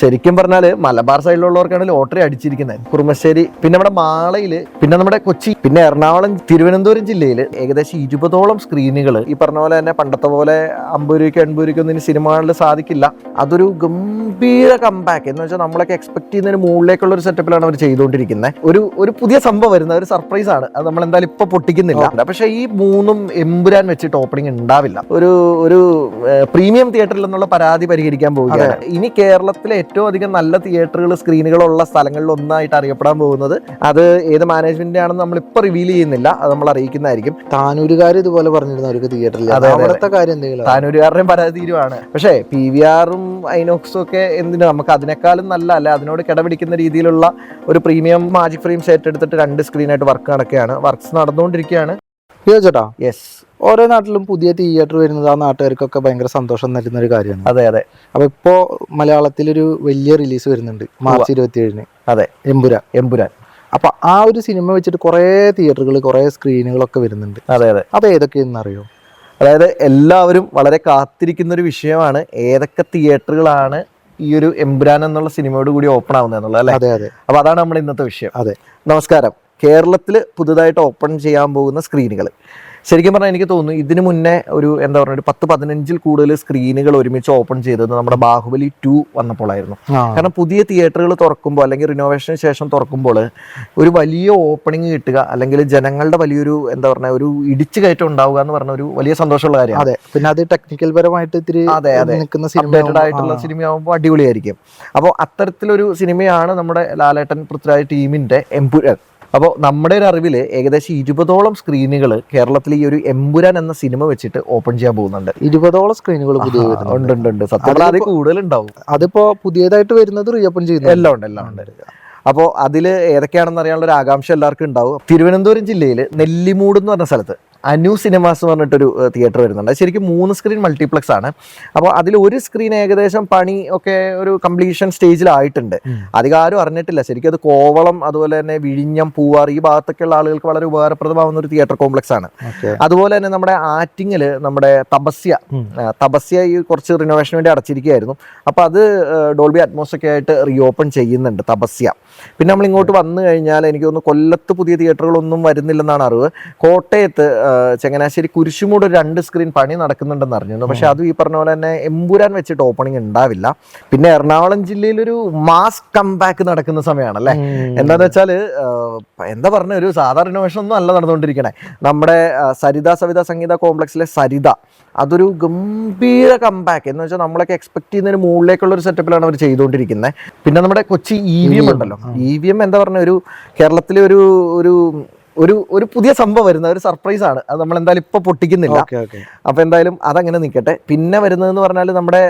ശരിക്കും പറഞ്ഞാൽ മലബാർ സൈഡിലുള്ളവർക്കാണ് ലോട്ടറി അടിച്ചിരിക്കുന്നത്. കുറുമശ്ശേരി പിന്നെ നമ്മുടെ മാളയിൽ പിന്നെ നമ്മുടെ കൊച്ചി പിന്നെ എറണാകുളം തിരുവനന്തപുരം ജില്ലയിൽ ഏകദേശം ഇരുപതോളം സ്ക്രീനുകൾ ഈ പറഞ്ഞ പോലെ തന്നെ പണ്ടത്തെ പോലെ അമ്പത് രൂപയ്ക്ക് എൺപത് രൂപയ്ക്ക് ഒന്നും സിനിമകളിൽ സാധിക്കില്ല. അതൊരു ഗംഭീര കമ്പാക്ക് എന്ന് വെച്ചാൽ നമ്മളൊക്കെ എക്സ്പെക്ട് ചെയ്യുന്നതിന് മുകളിലേക്കുള്ള ഒരു സെറ്റപ്പിലാണ് അവർ ചെയ്തുകൊണ്ടിരിക്കുന്നത് ഒരു ഒരു പുതിയ സംഭവം വരുന്ന ഒരു സർപ്രൈസ് ആണ്. അത് നമ്മൾ എന്തായാലും ഇപ്പൊ പൊട്ടിക്കുന്നില്ല. പക്ഷേ ഈ മൂന്നും എമ്പുരാൻ വെച്ചിട്ട് ഓപ്പണിംഗ് ഉണ്ടാവില്ല. ഒരു ഒരു പ്രീമിയം തിയേറ്ററിൽ നിന്നുള്ള പരാതി പരിഹരിക്കാൻ പോവുകയാണ്. ഇനി കേരളത്തിലെ ഏറ്റവും അധികം നല്ല തിയേറ്ററുകൾ സ്ക്രീനുകളുള്ള സ്ഥലങ്ങളിൽ ഒന്നായിട്ട് അറിയപ്പെടാൻ പോകുന്നത് അത് ഏത് മാനേജ്മെന്റ് ആണെന്ന് നമ്മൾ ഇപ്പൊ റിവീൽ ചെയ്യുന്നില്ല. അത് നമ്മൾ അറിയിക്കുന്നതായിരിക്കും. താനൂരുകാർ ഇതുപോലെ പറഞ്ഞിരുന്നു അവർക്ക് തിയേറ്ററിൽ. അവിടുത്തെ കാര്യം എന്തെങ്കിലും താനൂരുകാരുടെയും പരാതി തീരുവാണ്. പക്ഷേ പി വി ആറും ഐനോക്സും ഒക്കെ എന്തിനാ? നമുക്ക് അതിനേക്കാളും നല്ല അല്ല അതിനോട് കിടപിടിക്കുന്ന രീതിയിലുള്ള ഒരു പ്രീമിയം മാജിക് ഫ്രെയിം സെറ്റ് എടുത്തിട്ട് രണ്ട് സ്ക്രീനായിട്ട് വർക്ക് നടക്കുകയാണ്. വർക്ക്സ് നടന്നുകൊണ്ടിരിക്കുകയാണ്. ചേട്ടാ യെസ് ഓരോ നാട്ടിലും പുതിയ തിയേറ്റർ വരുന്നത് ആ നാട്ടുകാർക്കൊക്കെ ഭയങ്കര സന്തോഷം നൽകുന്ന ഒരു കാര്യമാണ്. അതെ അതെ. അപ്പൊ ഇപ്പോ മലയാളത്തിലൊരു വലിയ റിലീസ് വരുന്നുണ്ട് മാർച്ച് ഇരുപത്തി ഏഴിന് അതെ. എമ്പുരാൻ. എമ്പുരാൻ. അപ്പൊ ആ ഒരു സിനിമ വെച്ചിട്ട് കുറെ തിയേറ്ററുകൾ കുറെ സ്ക്രീനുകളൊക്കെ വരുന്നുണ്ട്. അതെ അതെ. അത് ഏതൊക്കെയെന്ന് അറിയോ അതായത് എല്ലാവരും വളരെ കാത്തിരിക്കുന്ന ഒരു വിഷയമാണ് ഏതൊക്കെ തിയേറ്ററുകളാണ് ഈ ഒരു എമ്പുരാൻ എന്നുള്ള സിനിമയോട് കൂടി ഓപ്പൺ ആവുന്നത് എന്നുള്ളത് അല്ലേ? അതെ അതെ. അപ്പൊ അതാണ് നമ്മുടെ ഇന്നത്തെ വിഷയം. അതെ. നമസ്കാരം. കേരളത്തിൽ പുതുതായിട്ട് ഓപ്പൺ ചെയ്യാൻ പോകുന്ന സ്ക്രീനുകൾ ശരിക്കും പറഞ്ഞാൽ എനിക്ക് തോന്നുന്നു ഇതിനു മുന്നേ ഒരു എന്താ പറയുക ഒരു പത്ത് പതിനഞ്ചിൽ കൂടുതൽ സ്ക്രീനുകൾ ഒരുമിച്ച് ഓപ്പൺ ചെയ്തത് നമ്മുടെ ബാഹുബലി ടു വന്നപ്പോഴായിരുന്നു കാരണം പുതിയ തിയേറ്ററുകൾ തുറക്കുമ്പോൾ അല്ലെങ്കിൽ റിനോവേഷന് ശേഷം തുറക്കുമ്പോൾ ഒരു വലിയ ഓപ്പണിംഗ് കിട്ടുക അല്ലെങ്കിൽ ജനങ്ങളുടെ വലിയൊരു എന്താ പറയുക ഒരു ഇടിച്ചു കയറ്റം ഉണ്ടാവുക എന്ന് പറഞ്ഞ ഒരു വലിയ സന്തോഷമുള്ള കാര്യമാണ്. അതെ. പിന്നെ അത് ടെക്നിക്കൽ പരമായിട്ട് ഇത്തിരി അതെ, അതെ. നിൽക്കുന്ന സിനിമ ആയിട്ടുള്ള സിനിമയാകുമ്പോൾ അടിപൊളിയായിരിക്കും. അപ്പോൾ അത്തരത്തിലൊരു സിനിമയാണ് നമ്മുടെ ലാലേട്ടൻ പൃഥ്വിരാജ് ടീമിന്റെ എമ്പുരാൻ. അപ്പോൾ നമ്മുടെ ഒരു അറിവിൽ ഏകദേശം ഇരുപതോളം സ്ക്രീനുകൾ കേരളത്തിൽ ഈ ഒരു എമ്പുരാൻ എന്ന സിനിമ വെച്ചിട്ട് ഓപ്പൺ ചെയ്യാൻ പോകുന്നുണ്ട്. ഇരുപതോളം സ്ക്രീനുകൾ പുതിയ ഉണ്ട് ഉണ്ട് ഉണ്ട്. സത്യം അതിൽ കൂടുതലുണ്ടാവും. അതിപ്പോ പുതിയതായിട്ട് വരുന്നത് റീഓപ്പൺ ചെയ്യുന്നു എല്ലാം ഉണ്ട് എല്ലാം ഉണ്ട്. അപ്പോൾ അതിൽ ഏതൊക്കെയാണെന്ന് അറിയാനുള്ള ഒരു ആകാംക്ഷ എല്ലാവർക്കും ഉണ്ടാവും. തിരുവനന്തപുരം ജില്ലയിൽ നെല്ലിമൂട് എന്ന് പറഞ്ഞ സ്ഥലത്ത് അനു സിനിമാസ് എന്ന് പറഞ്ഞിട്ടൊരു തിയേറ്റർ വരുന്നുണ്ട്. ശരിക്കും മൂന്ന് സ്ക്രീൻ മൾട്ടിപ്ലക്സ് ആണ്. അപ്പോൾ അതിൽ ഒരു സ്ക്രീൻ ഏകദേശം പണി ഒക്കെ ഒരു കംപ്ലീഷൻ സ്റ്റേജിലായിട്ടുണ്ട്. അധികം ആരും അറിഞ്ഞിട്ടില്ല. ശരിക്കും അത് കോവളം അതുപോലെ തന്നെ വിഴിഞ്ഞം പൂവാർ ഈ ഭാഗത്തൊക്കെയുള്ള ആളുകൾക്ക് വളരെ ഉപകാരപ്രദമാവുന്ന ഒരു തിയേറ്റർ കോംപ്ലക്സ് ആണ്. അതുപോലെ തന്നെ നമ്മുടെ ആറ്റിങ്ങിൽ നമ്മുടെ തപസ്യ. തപസ്യ ഈ കുറച്ച് റിനോവേഷന് വേണ്ടി അടച്ചിരിക്കുകയായിരുന്നു. അപ്പോൾ അത് ഡോൾബി അറ്റ്മോസ് ഒക്കെ ആയിട്ട് റീഓപ്പൺ ചെയ്യുന്നുണ്ട് തപസ്യ. പിന്നെ നമ്മൾ ഇങ്ങോട്ട് വന്നു കഴിഞ്ഞാൽ എനിക്ക് തോന്നുന്നു കൊല്ലത്ത് പുതിയ തിയേറ്ററുകളൊന്നും വരുന്നില്ലെന്നാണ് അറിവ്. കോട്ടയത്ത് ചങ്ങനാശ്ശേരി കുരിശുമൂട് ഒരു രണ്ട് സ്ക്രീൻ പണി നടക്കുന്നുണ്ടെന്ന് അറിഞ്ഞിരുന്നു പക്ഷെ അതും ഈ പറഞ്ഞ പോലെ തന്നെ എമ്പുരാൻ വെച്ചിട്ട് ഓപ്പണിംഗ് ഉണ്ടാവില്ല. പിന്നെ എറണാകുളം ജില്ലയിൽ ഒരു മാസ് കംബാക്ക് നടക്കുന്ന സമയമാണല്ലേ? എന്താന്ന് വെച്ചാൽ എന്താ പറഞ്ഞ ഒരു സാധാരണ റിനോവേഷൻ ഒന്നും അല്ല നടന്നുകൊണ്ടിരിക്കണേ. നമ്മുടെ സരിത സവിത സംഗീത കോംപ്ലക്സിലെ സരിത. അതൊരു ഗംഭീര കമ്പാക്ക് എന്ന് വെച്ചാൽ നമ്മളൊക്കെ എക്സ്പെക്ട് ചെയ്യുന്നതിന് മുകളിലേക്കുള്ള ഒരു സെറ്റപ്പിലാണ് അവർ ചെയ്തുകൊണ്ടിരിക്കുന്നത് പിന്നെ നമ്മുടെ കൊച്ചി ഇ വി എം ഉണ്ടല്ലോ. ഇ വി എം എന്താ പറഞ്ഞ ഒരു കേരളത്തിലെ ഒരു ഒരു ഒരു ഒരു പുതിയ സംഭവം വരുന്ന ഒരു സർപ്രൈസ് ആണ്. അത് നമ്മൾ എന്തായാലും ഇപ്പൊ പൊട്ടിക്കുന്നില്ല. അപ്പൊ എന്തായാലും അതങ്ങനെ നിൽക്കട്ടെ. പിന്നെ വരുന്നതെന്ന് പറഞ്ഞാൽ നമ്മുടെ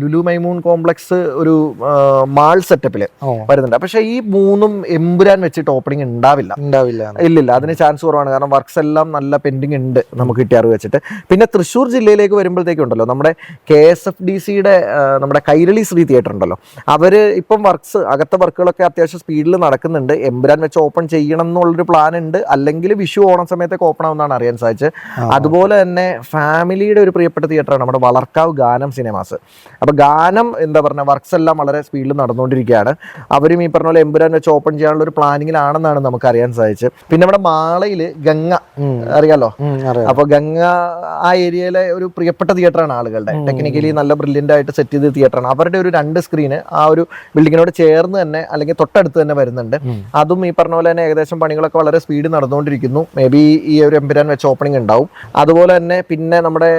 ലുലു മൈമൂൺ കോംപ്ലക്സ് ഒരു മാൾ സെറ്റപ്പിൽ വരുന്നുണ്ട്. പക്ഷെ ഈ മൂന്നും എമ്പുരാൻ വെച്ചിട്ട് ഓപ്പണിംഗ് ഉണ്ടാവില്ല. ഉണ്ടാവില്ല. ഇല്ലില്ല അതിന് ചാൻസ് കുറവാണ്. കാരണം വർക്ക്സ് എല്ലാം നല്ല പെൻഡിങ് ഉണ്ട് നമുക്ക് കിട്ടിയ അറിവ് വെച്ചിട്ട്. പിന്നെ തൃശ്ശൂർ ജില്ലയിലേക്ക് വരുമ്പോഴത്തേക്കും ഉണ്ടല്ലോ നമ്മുടെ കെ എസ് എഫ് ഡി സിയുടെ നമ്മുടെ കൈരളി ശ്രീ തിയേറ്റർ ഉണ്ടല്ലോ. അവർ ഇപ്പം വർക്ക്സ് അകത്തെ വർക്കുകളൊക്കെ അത്യാവശ്യം സ്പീഡിൽ നടക്കുന്നുണ്ട്. എമ്പുരാൻ വെച്ച് ഓപ്പൺ ചെയ്യണം എന്നുള്ളൊരു പ്ലാൻ ഉണ്ട്. അല്ലെങ്കിൽ വിഷു ഓണം സമയത്തൊക്കെ ഓപ്പൺ ആവുന്നതാണ് അറിയാൻ സാധിച്ചത്. അതുപോലെ തന്നെ ഫാമിലിയുടെ ഒരു പ്രിയപ്പെട്ട തിയേറ്ററാണ് നമ്മുടെ വളർക്കാവ് ഗാനം സിനിമാസ്. അപ്പോൾ ഗാനം എന്താ പറഞ്ഞ വർക്ക്സ് എല്ലാം വളരെ സ്പീഡിൽ നടന്നുകൊണ്ടിരിക്കുകയാണ്. അവരും ഈ പറഞ്ഞ പോലെ എമ്പുരാൻ വെച്ച് ഓപ്പൺ ചെയ്യാനുള്ള ഒരു പ്ലാനിങ്ങിലാണെന്നാണ് നമുക്ക് അറിയാൻ സാധിച്ചത്. പിന്നെ നമ്മുടെ മാളയിൽ ഗംഗ അറിയാലോ? അപ്പോൾ അപ്പൊ ഗംഗ ആ ഏരിയയിലെ ഒരു പ്രിയപ്പെട്ട തിയേറ്ററാണ് ആളുകളുടെ. ടെക്നിക്കലി നല്ല ബ്രില്യന്റ് ആയിട്ട് സെറ്റ് ചെയ്ത തിയേറ്ററാണ് അവരുടെ ഒരു രണ്ട് സ്ക്രീന് ആ ഒരു ബിൽഡിങ്ങിനോട് ചേർന്ന് തന്നെ അല്ലെങ്കിൽ തൊട്ടടുത്ത് തന്നെ വരുന്നുണ്ട്. അതും ഈ പറഞ്ഞ പോലെ തന്നെ ഏകദേശം പണികളൊക്കെ വളരെ സ്പീഡ് നടന്നുകൊണ്ടിരിക്കുന്നു. മേ ബി ഈ ഒരു എമ്പുരാൻ വെച്ച് ഓപ്പണിംഗ് ഉണ്ടാവും. അതുപോലെ തന്നെ പിന്നെ നമ്മുടെ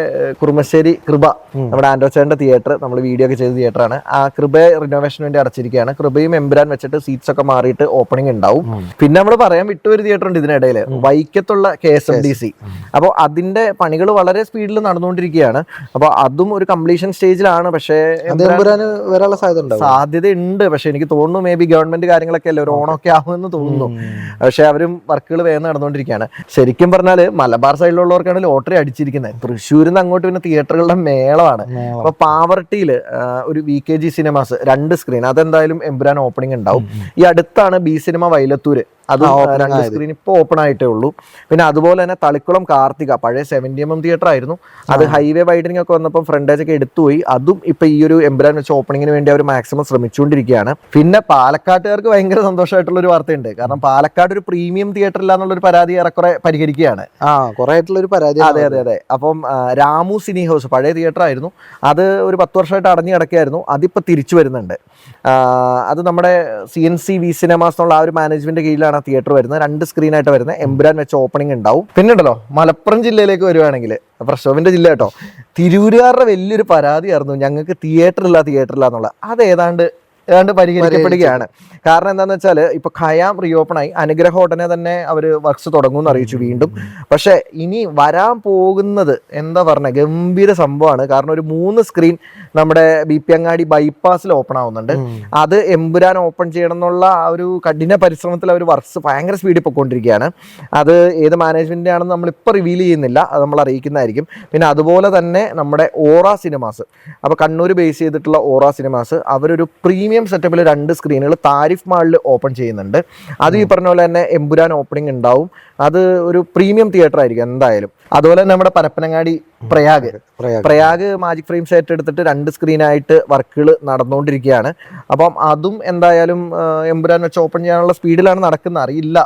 കുറുമശ്ശേരി കൃപ. നമ്മുടെ ആൻഡോച്ചേന്റെ തിയേറ്റർ നമ്മൾ വീഡിയോ ഒക്കെ ചെയ്ത തിയേറ്ററാണ് ആ കൃപയെ റിനോവേഷന് വേണ്ടി അടച്ചിരിക്കുകയാണ്. കൃപയും എമ്പുരാൻ വെച്ചിട്ട് സീറ്റ്സ് ഒക്കെ മാറിയിട്ട് ഓപ്പണിംഗ് ഉണ്ടാവും. പിന്നെ നമ്മൾ പറയാൻ വിട്ടൊരു തിയേറ്റർ ഉണ്ട് ഇതിനിടയിൽ വൈക്കത്തുള്ള K S M D C. അപ്പോൾ അതിന്റെ പണികൾ വളരെ സ്പീഡിൽ നടന്നുകൊണ്ടിരിക്കുകയാണ്. അപ്പോൾ അതും ഒരു കംപ്ലീഷൻ സ്റ്റേജിലാണ് പക്ഷേ വരാനുള്ള സാധ്യത സാധ്യത ഉണ്ട് പക്ഷെ എനിക്ക് തോന്നുന്നു മേ ബി ഗവൺമെന്റ് കാര്യങ്ങളൊക്കെ അല്ലേ ഒരു ഓണൊക്കെ ആവുമെന്ന് തോന്നുന്നു. പക്ഷെ അവരും വർക്കുകൾ വേഗം നടന്നുകൊണ്ടിരിക്കുകയാണ്. ശരിക്കും പറഞ്ഞാൽ മലബാർ സൈഡിലുള്ളവർക്കാണ് ലോട്ടറി അടിച്ചിരിക്കുന്നത്. തൃശ്ശൂരിൽ നിന്ന് അങ്ങോട്ട് പിന്നെ തിയേറ്ററുകളുടെ മേളമാണ്. അപ്പൊ പാവർട്ടിയിൽ ഒരു വി കെ ജി സിനിമാസ് രണ്ട് സ്ക്രീൻ അതെന്തായാലും എമ്പുരാൻ ഓപ്പണിംഗ് ഉണ്ടാവും. ഈ അടുത്താണ് ബി സിനിമ വൈലത്തൂര്. അതും രണ്ട് സ്ക്രീൻ ഇപ്പോൾ ഓപ്പൺ ആയിട്ടേ ഉള്ളൂ. പിന്നെ അതുപോലെ തന്നെ തളിക്കുളം കാർത്തിക പഴയ സെവന്റി എം എം തിയേറ്റർ ആയിരുന്നു. അത് ഹൈവേ വൈഡനിങ് ഒക്കെ വന്നപ്പോൾ ഫ്രണ്ടേജ് ഒക്കെ എടുത്തുപോയി. അതും ഇപ്പൊ ഈ ഒരു എംബ്രാൻ വെച്ച് ഓപ്പണിങ്ങിന് വേണ്ടി അവർ മാക്സിമം ശ്രമിച്ചുകൊണ്ടിരിക്കുകയാണ്. പിന്നെ പാലക്കാട്ടുകാർക്ക് ഭയങ്കര സന്തോഷമായിട്ടുള്ള ഒരു വാർത്തയുണ്ട്. കാരണം പാലക്കാട് ഒരു പ്രീമിയം തിയേറ്റർ ഇല്ല എന്നുള്ള ഒരു പരാതി ഏറെക്കുറെ പരിഹരിക്കുകയാണ്. ആ കുറെ ആയിട്ടുള്ള ഒരു പരാതി അതെ അതെ അതെ. അപ്പം രാമു സിനി ഹൗസ് പഴയ തിയേറ്റർ ആയിരുന്നു. അത് ഒരു പത്ത് വർഷമായിട്ട് അടഞ്ഞു കിടക്കുകയായിരുന്നു. അതിപ്പോൾ തിരിച്ചു വരുന്നുണ്ട്. അത് നമ്മുടെ C N C V cinemas എന്നുള്ള ആ ഒരു മാനേജ്മെന്റ് കീഴിലാണ് ആ തിയേറ്റർ വരുന്നത്. രണ്ട് സ്ക്രീൻ ആയിട്ട് വരുന്നത്. എംബ്രാൻ വെച്ച് ഓപ്പണിംഗ് ഉണ്ടാവും. പിന്നെ ഉണ്ടല്ലോ മലപ്പുറം ജില്ലയിലേക്ക് വരുവാണെങ്കിൽ പ്രശോഭിന്റെ ജില്ല കേട്ടോ. തിരൂരുകാരുടെ വലിയൊരു പരാതിയായിരുന്നു. ഞങ്ങൾക്ക് തിയേറ്റർ ഇല്ല തിയേറ്റർ ഇല്ല എന്നുള്ളത്. അത് ഏതാണ്ട് ഏതാണ്ട് പരിഹരിക്കപ്പെടുകയാണ്. കാരണം എന്താണെന്ന് വെച്ചാൽ ഇപ്പൊ ഖയാം റീഓപ്പൺ ആയി. അനുഗ്രഹ ഉടനെ തന്നെ അവർ വർക്ക്സ് തുടങ്ങുമെന്ന് അറിയിച്ചു വീണ്ടും. പക്ഷെ ഇനി വരാൻ പോകുന്നത് എന്താ പറഞ്ഞ? ഗംഭീര സംഭവമാണ്. കാരണം ഒരു മൂന്ന് സ്ക്രീൻ നമ്മുടെ ബി പി അങ്ങാടി ബൈപ്പാസിൽ ഓപ്പൺ ആവുന്നുണ്ട്. അത് എമ്പുരാൻ ഓപ്പൺ ചെയ്യണം എന്നുള്ള ആ ഒരു കഠിന പരിശ്രമത്തിൽ അവർ വർക്ക്സ് ഭയങ്കര സ്പീഡിൽ പൊയ്ക്കൊണ്ടിരിക്കുകയാണ്. അത് ഏത് മാനേജ്മെന്റ് ആണെന്ന് നമ്മൾ ഇപ്പോൾ റിവീൽ ചെയ്യുന്നില്ല. അത് നമ്മൾ അറിയിക്കുന്നതായിരിക്കും. പിന്നെ അതുപോലെ തന്നെ നമ്മുടെ ഓറ സിനിമാസ് അപ്പോൾ കണ്ണൂർ ബേസ് ചെയ്തിട്ടുള്ള ഓറ സിനിമാസ് അവരൊരു പ്രീമിയം സെറ്റപ്പിൽ രണ്ട് സ്ക്രീനുകൾ താരിഫ് മാളിൽ ഓപ്പൺ ചെയ്യുന്നുണ്ട്. അത് ഈ പറഞ്ഞ പോലെ തന്നെ എമ്പുരാൻ ഓപ്പണിംഗ് ഉണ്ടാവും. അത് ഒരു പ്രീമിയം തിയേറ്റർ ആയിരിക്കും എന്തായാലും. അതുപോലെ തന്നെ നമ്മുടെ Parappanangadi Prayag. Prayag. Magic frame set എടുത്തിട്ട് രണ്ട് സ്ക്രീനായിട്ട് വർക്കുകൾ നടന്നുകൊണ്ടിരിക്കുകയാണ് അപ്പം അതും എന്തായാലും എംബുരാൻ എമ്പുരാൻ വെച്ച് ഓപ്പൺ ചെയ്യാനുള്ള സ്പീഡിലാണ് നടക്കുന്നത്. അറിയില്ല.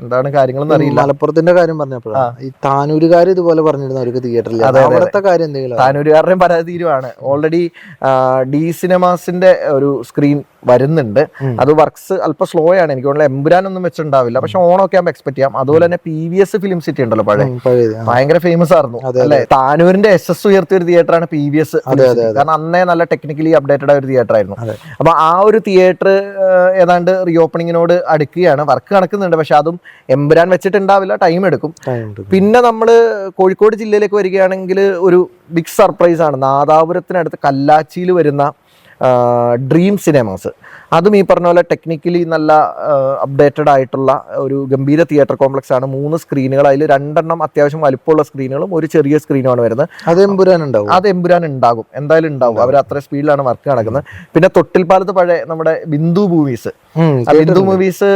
എന്താണ് കാര്യങ്ങളെന്ന് അറിയില്ല. മലപ്പുറത്തിന്റെ കാര്യം പറഞ്ഞപ്പോഴാണ് ഈ താനൂരുകാർ ഇതുപോലെ പറഞ്ഞിരുന്നു അവർക്ക് തിയേറ്ററിൽ. അവിടുത്തെ കാര്യം എന്തെങ്കിലും താനൂരുകാരുടെയും പരാതി തീരുവാണ്. ഓൾറെഡി ഡി സിനിമാസിന്റെ ഒരു സ്ക്രീൻ വരുന്നുണ്ട്. അത് വർക്ക്സ് അല്പം സ്ലോ ആണ്. എനിക്ക് തോന്നുന്നത് എമ്പുരാൻ ഒന്നും വെച്ചിട്ടുണ്ടാവില്ല. പക്ഷെ ഓണൊക്കെ ആകുമ്പോൾ എക്സ്പെക്ട് ചെയ്യാം. അതുപോലെ തന്നെ P V S film city ഉണ്ടല്ലോ പഴയ. ഭയങ്കര ഫേമസ് ആയിരുന്നു. അല്ലെ? താനൂരിന്റെ എസ് എസ് ഉയർത്തിയ ഒരു തിയേറ്റർ ആണ് പി വി എസ് കാരണം അന്നേ നല്ല ടെക്നിക്കലി അപ്ഡേറ്റഡ് ആയ ഒരു തിയേറ്റർ ആയിരുന്നു. അപ്പൊ ആ ഒരു തിയേറ്റർ ഏതാണ്ട് റീ ഓപ്പണിങ്ങിനോട് അടുക്കുകയാണ്. വർക്ക് നടക്കുന്നുണ്ട്. പക്ഷെ അതും എമ്പുരാൻ വെച്ചിട്ടുണ്ടാവില്ല. ടൈം എടുക്കും. പിന്നെ നമ്മൾ കോഴിക്കോട് ജില്ലയിലേക്ക് വരികയാണെങ്കിൽ ഒരു ബിഗ് സർപ്രൈസ് ആണ്. നാദാപുരത്തിനടുത്ത് കല്ലാച്ചിയിൽ വരുന്ന ഡ്രീം സിനിമാസ് അതും ഈ പറഞ്ഞ പോലെ ടെക്നിക്കലി നല്ല അപ്ഡേറ്റഡ് ആയിട്ടുള്ള ഒരു ഗംഭീര തിയേറ്റർ കോംപ്ലക്സ് ആണ്. മൂന്ന് സ്ക്രീനുകൾ അതിൽ രണ്ടെണ്ണം അത്യാവശ്യം വലിപ്പമുള്ള സ്ക്രീനുകളും ഒരു ചെറിയ സ്ക്രീനുമാണ് വരുന്നത്. അത് എമ്പുരാൻ ഉണ്ടാവും. അത് എമ്പുരാൻ ഉണ്ടാകും. എന്തായാലും ഉണ്ടാവും. അവർ അത്ര സ്പീഡിലാണ് വർക്ക് നടക്കുന്നത്. പിന്നെ തൊട്ടിൽപ്പാലത്ത് പഴയ നമ്മുടെ ബിന്ദു മൂവീസ് ബിന്ദു. മൂവീസ്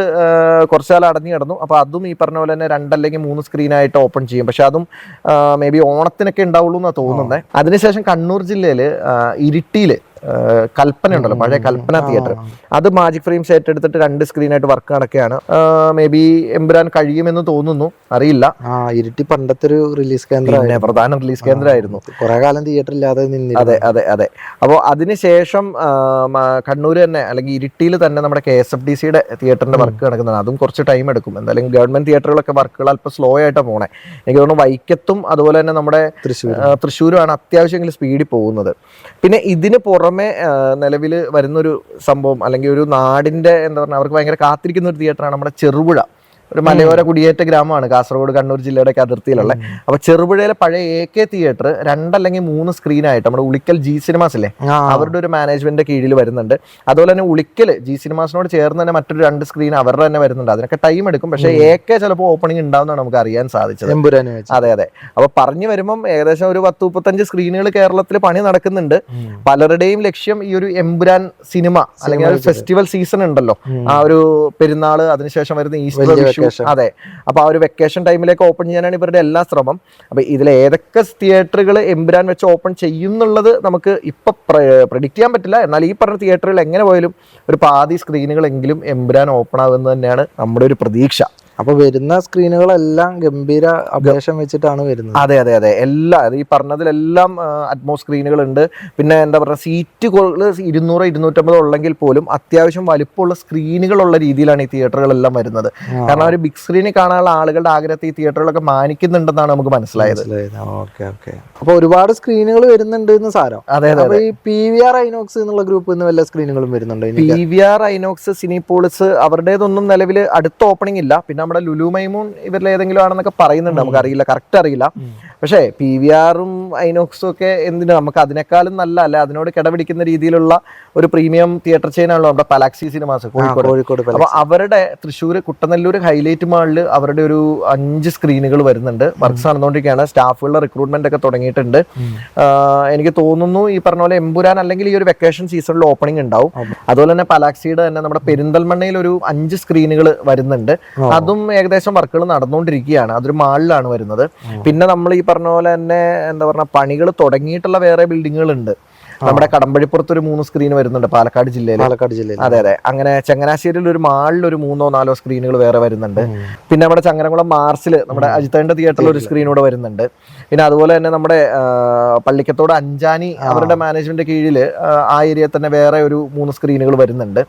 കുറച്ചു കാലം അടഞ്ഞു കിടന്നു. അപ്പൊ അതും ഈ പറഞ്ഞ പോലെ തന്നെ രണ്ടല്ലെങ്കിൽ മൂന്ന് സ്ക്രീനായിട്ട് ഓപ്പൺ ചെയ്യും. പക്ഷെ അതും മേ ബി ഓണത്തിനൊക്കെ ഉണ്ടാവുള്ളൂ എന്നാണ് തോന്നുന്നത് അതിനുശേഷം കണ്ണൂർ ജില്ലയിൽ ഇരിട്ടിയിൽ ആ, കൽപ്പന ഉണ്ടല്ലോ പഴയ കൽപ്പന തിയേറ്റർ അത് മാജിക് ഫ്രെയിംസ് സെറ്റ് എടുത്തിട്ട് രണ്ട് സ്ക്രീനായിട്ട് വർക്ക് നടക്കുകയാണ്. മേ ബി എമ്പുരാൻ കഴിയുമെന്ന് തോന്നുന്നു അറിയില്ല. ഇരുട്ടി പണ്ടത്തെ ഒരു റിലീസ് കേന്ദ്രം പ്രധാന റിലീസ് കേന്ദ്രമായിരുന്നു. കുറെ കാലം തിയേറ്റർ ഇല്ലാതെ നിന്ന് അതെ അതെ അതെ. അപ്പോൾ അതിനുശേഷം കണ്ണൂർ തന്നെ അല്ലെങ്കിൽ ഇരിട്ടിയിൽ തന്നെ നമ്മുടെ കെ എസ് എഫ് ഡി സിയുടെ തിയേറ്ററിന്റെ വർക്ക് നടക്കുന്നതാണ്. അതും കുറച്ച് ടൈം എടുക്കും. എന്തായാലും ഗവൺമെന്റ് തിയേറ്ററുകളൊക്കെ വർക്കുകൾ അല്പം സ്ലോ ആയിട്ടാണ് പോണേ. എനിക്ക് തോന്നുന്നു വൈക്കത്തും അതുപോലെ തന്നെ നമ്മുടെ തൃശ്ശൂരുമാണ് അത്യാവശ്യമെങ്കിലും സ്പീഡിൽ പോകുന്നത്. പിന്നെ ഇതിന് പുറമെ നിലവിൽ വരുന്നൊരു സംഭവം അല്ലെങ്കിൽ ഒരു നാടിന്റെ എന്താ പറയുക അവർക്ക് ഭയങ്കര കാത്തിരിക്കുന്ന ഒരു തിയേറ്ററാണ് നമ്മുടെ ചെറുപുഴ. ഒരു മലയോര കുടിയേറ്റ ഗ്രാമമാണ്. കാസർഗോഡ് കണ്ണൂർ ജില്ലയുടെ ഒക്കെ അതിർത്തിയിലുള്ള അപ്പൊ ചെറുപുഴയിലെ പഴയ എ കെ തിയേറ്റർ രണ്ടല്ലെങ്കിൽ മൂന്ന് സ്ക്രീനായിട്ട് നമ്മുടെ ഉളിക്കൽ ജി സിനിമാസ് അല്ലേ അവരുടെ ഒരു മാനേജ്മെന്റ് കീഴിൽ വരുന്നുണ്ട്. അതുപോലെ തന്നെ ഉളിക്കൽ ജി സിനിമാസിനോട് ചേർന്ന് തന്നെ മറ്റൊരു രണ്ട് സ്ക്രീൻ അവരുടെ തന്നെ വരുന്നുണ്ട്. അതിനൊക്കെ ടൈം എടുക്കും. പക്ഷേ എ കെ ചിലപ്പോൾ ഓപ്പണിംഗ് ഉണ്ടാവുന്നതാണ് നമുക്ക് അറിയാൻ സാധിച്ചത്. അതെ അതെ. അപ്പൊ പറഞ്ഞു വരുമ്പം ഏകദേശം ഒരു പത്ത് മുപ്പത്തഞ്ച് സ്ക്രീനുകൾ കേരളത്തിൽ പണി നടക്കുന്നുണ്ട്. പലരുടെയും ലക്ഷ്യം ഈ ഒരു എമ്പുരാൻ സിനിമ അല്ലെങ്കിൽ ഫെസ്റ്റിവൽ സീസൺ ഉണ്ടല്ലോ. ആ ഒരു പെരുന്നാൾ അതിനുശേഷം വരുന്ന ഈസ്റ്റർ. അതെ. അപ്പോൾ ആ ഒരു വെക്കേഷൻ ടൈമിലേക്ക് ഓപ്പൺ ചെയ്യാനാണ് ഇവരുടെ എല്ലാ ശ്രമം. അപ്പോൾ ഇതിൽ ഏതൊക്കെ തിയേറ്ററുകൾ എമ്പുരാൻ വെച്ച് ഓപ്പൺ ചെയ്യുന്നുള്ളത് നമുക്ക് ഇപ്പൊ പ്രഡിക്റ്റ് ചെയ്യാൻ പറ്റില്ല. എന്നാൽ ഈ പറഞ്ഞ തിയേറ്ററുകൾ എങ്ങനെ പോയാലും ഒരു പാതി സ്ക്രീനുകളെങ്കിലും എമ്പുരാൻ ഓപ്പൺ ആകുന്നത് തന്നെയാണ് നമ്മുടെ ഒരു പ്രതീക്ഷ. അപ്പൊ വരുന്ന സ്ക്രീനുകളെല്ലാം ഗംഭീര അപേക്ഷം വെച്ചിട്ടാണ് വരുന്നത്. അതെ അതെ അതെ. എല്ലാ ഈ പറഞ്ഞതിലെല്ലാം അറ്റ്മോ സ്ക്രീനുകൾ ഉണ്ട് പിന്നെ എന്താ പറയുക സീറ്റുകൾ ഇരുന്നൂറ് ഇരുന്നൂറ്റമ്പത് ഉള്ളെങ്കിൽ പോലും അത്യാവശ്യം വലിപ്പമുള്ള സ്ക്രീനുകളുള്ള രീതിയിലാണ് ഈ തിയേറ്ററുകളെല്ലാം വരുന്നത്. കാരണം ഒരു ബിഗ് സ്ക്രീനിൽ കാണാനുള്ള ആളുകളുടെ ആഗ്രഹത്തെ ഈ തിയേറ്ററുകളൊക്കെ മാനിക്കുന്നുണ്ടെന്നാണ് നമുക്ക് മനസ്സിലായത്. Okay okay. അപ്പൊ ഒരുപാട് സ്ക്രീനുകൾ വരുന്നുണ്ട് എന്ന് സാരം. അതെ അതെ ഈ പി വി ആർ ഐനോക്സ് എന്നുള്ള ഗ്രൂപ്പിൽ നിന്ന് വല്ല സ്ക്രീനുകളും വരുന്നുണ്ട് P V R INOX Cinepolis അവരുടേതൊന്നും നിലവിൽ അടുത്ത ഓപ്പണിംഗ് ഇല്ല. പിന്നെ നമ്മുടെ ലുലു മൈമൂൺ ഇവരിൽ ഏതെങ്കിലും ആണെന്നൊക്കെ പറയുന്നുണ്ട്. നമുക്ക് അറിയില്ല കറക്റ്റ് അറിയില്ല. പക്ഷേ പി വി ആറും ഐനോക്സും ഒക്കെ എന്തിനു? നമുക്ക് അതിനേക്കാളും നല്ല അല്ലെ? അതിനോട് കിടപിടിക്കുന്ന രീതിയിലുള്ള ഒരു പ്രീമിയം തിയേറ്റർ ചെയിൻ ആണല്ലോ നമ്മുടെ പലാക്സി സിനിമാസ് കോഴിക്കോട്. കോഴിക്കോട് പല- അപ്പൊ അവരുടെ തൃശ്ശൂർ കുട്ടനെല്ലൂർ ഹൈലൈറ്റ് മാളിൽ അവരുടെ ഒരു അഞ്ച് സ്ക്രീനുകൾ വരുന്നുണ്ട്. വർക്ക്സ് നടന്നുകൊണ്ടിരിക്കുകയാണ്. സ്റ്റാഫുകളുടെ റിക്രൂട്ട്മെന്റ് ഒക്കെ തുടങ്ങിയിട്ടുണ്ട്. എനിക്ക് തോന്നുന്നു ഈ പറഞ്ഞ പോലെ എമ്പുരാൻ അല്ലെങ്കിൽ ഈ ഒരു വെക്കേഷൻ സീസണിൽ ഓപ്പണിംഗ് ഉണ്ടാവും. അതുപോലെ തന്നെ പലാക്സിയുടെ തന്നെ നമ്മുടെ പെരിന്തൽമണ്ണയിൽ ഒരു അഞ്ച് സ്ക്രീനുകൾ വരുന്നുണ്ട്. അതും ഏകദേശം വർക്കുകൾ നടന്നുകൊണ്ടിരിക്കുകയാണ്. അതൊരു മാളിലാണ് വരുന്നത്. പിന്നെ നമ്മൾ ഈ പറഞ്ഞ പോലെ തന്നെ എന്താ പറഞ്ഞ പണികൾ തുടങ്ങിയിട്ടുള്ള വേറെ ബിൽഡിങ്ങുകൾ ഉണ്ട് നമ്മുടെ കടമ്പഴിപ്പുറത്ത് ഒരു മൂന്ന് സ്ക്രീൻ വരുന്നുണ്ട് പാലക്കാട് ജില്ലയിൽ പാലക്കാട് ജില്ലയിൽ അതെ അതെ. അങ്ങനെ ചങ്ങനാശ്ശേരിയിൽ ഒരു മാളിൽ ഒരു മൂന്നോ നാലോ സ്ക്രീനുകൾ വേറെ വരുന്നുണ്ട്. പിന്നെ നമ്മുടെ ചങ്ങനകുളം മാർച്ചിൽ നമ്മുടെ അജിത്തേണ്ട തിയേറ്ററിൽ ഒരു സ്ക്രീൻ കൂടെ വരുന്നുണ്ട്. പിന്നെ അതുപോലെ തന്നെ നമ്മുടെ പള്ളിക്കത്തോട് അഞ്ചാനി അവരുടെ മാനേജ്മെന്റ് കീഴിൽ ആ ഏരിയയിൽ തന്നെ വേറെ ഒരു മൂന്ന് സ്ക്രീനുകൾ വരുന്നുണ്ട്.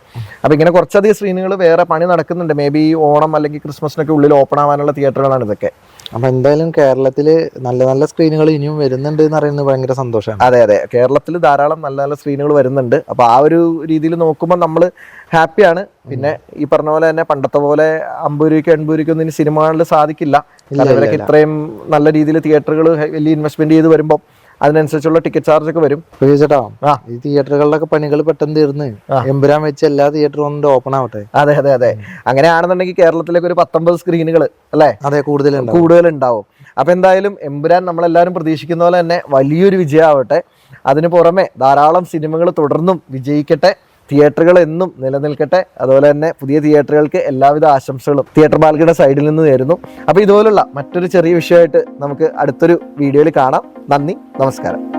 അപ്പൊ ഇങ്ങനെ കുറച്ചധികം സ്ക്രീനുകൾ വേറെ പണി നടക്കുന്നുണ്ട്. മേ ബി ഓണം അല്ലെങ്കിൽ ക്രിസ്മസിനൊക്കെ ഉള്ളിൽ ഓപ്പൺ ആവാനുള്ള തിയേറ്ററുകളാണ് ഇതൊക്കെ. അപ്പൊ എന്തായാലും കേരളത്തിൽ നല്ല നല്ല സ്ക്രീനുകൾ ഇനിയും വരുന്നുണ്ട് എന്ന് പറയുന്നത് ഭയങ്കര സന്തോഷമാണ് അതെ അതെ. കേരളത്തിൽ ധാരാളം നല്ല നല്ല സ്ക്രീനുകൾ വരുന്നുണ്ട്. അപ്പൊ ആ ഒരു രീതിയിൽ നോക്കുമ്പോൾ നമ്മൾ ഹാപ്പിയാണ് പിന്നെ ഈ പറഞ്ഞ പോലെ തന്നെ പണ്ടത്തെ പോലെ അമ്പത് രൂപയ്ക്ക് എൺപത് രൂപയ്ക്ക് ഒന്നും ഇനി സിനിമകളിൽ സാധിക്കില്ല. ഇവരൊക്കെ ഇത്രയും നല്ല രീതിയിൽ തിയേറ്ററുകൾ വലിയ ഇൻവെസ്റ്റ്മെന്റ് ചെയ്ത് വരുമ്പോൾ അതിനനുസരിച്ചുള്ള ടിക്കറ്റ് ചാർജ് ഒക്കെ വരും. ചേട്ടാ. ഈ തിയേറ്ററുകളിലൊക്കെ പണികൾ പെട്ടെന്ന് തീർന്ന്. എമ്പുരാൻ വെച്ച് എല്ലാ തിയേറ്ററും ഒന്ന് ഓപ്പൺ ആവട്ടെ. അതെ അതെ അതെ. അങ്ങനെയാണെന്നുണ്ടെങ്കിൽ കേരളത്തിലേക്ക് ഒരു പത്തൊമ്പത് സ്ക്രീനുകൾ അല്ലേ? അതെ കൂടുതൽ കൂടുതൽ ഉണ്ടാവും അപ്പൊ എന്തായാലും എമ്പുരാൻ നമ്മളെല്ലാവരും പ്രതീക്ഷിക്കുന്ന പോലെ തന്നെ വലിയൊരു വിജയമാവട്ടെ. അതിനു പുറമെ ധാരാളം സിനിമകൾ തുടർന്നും വിജയിക്കട്ടെ. തിയേറ്ററുകൾ എന്നും നിലനിൽക്കട്ടെ. അതുപോലെ തന്നെ പുതിയ തിയേറ്ററുകൾക്ക് എല്ലാവിധ ആശംസകളും തിയേറ്റർ ബാൽക്കയുടെ സൈഡിൽ നിന്ന് നേരുന്നു. അപ്പോൾ ഇതുപോലുള്ള മറ്റൊരു ചെറിയ വിഷയമായിട്ട് നമുക്ക് അടുത്തൊരു വീഡിയോയിൽ കാണാം. നന്ദി നമസ്കാരം.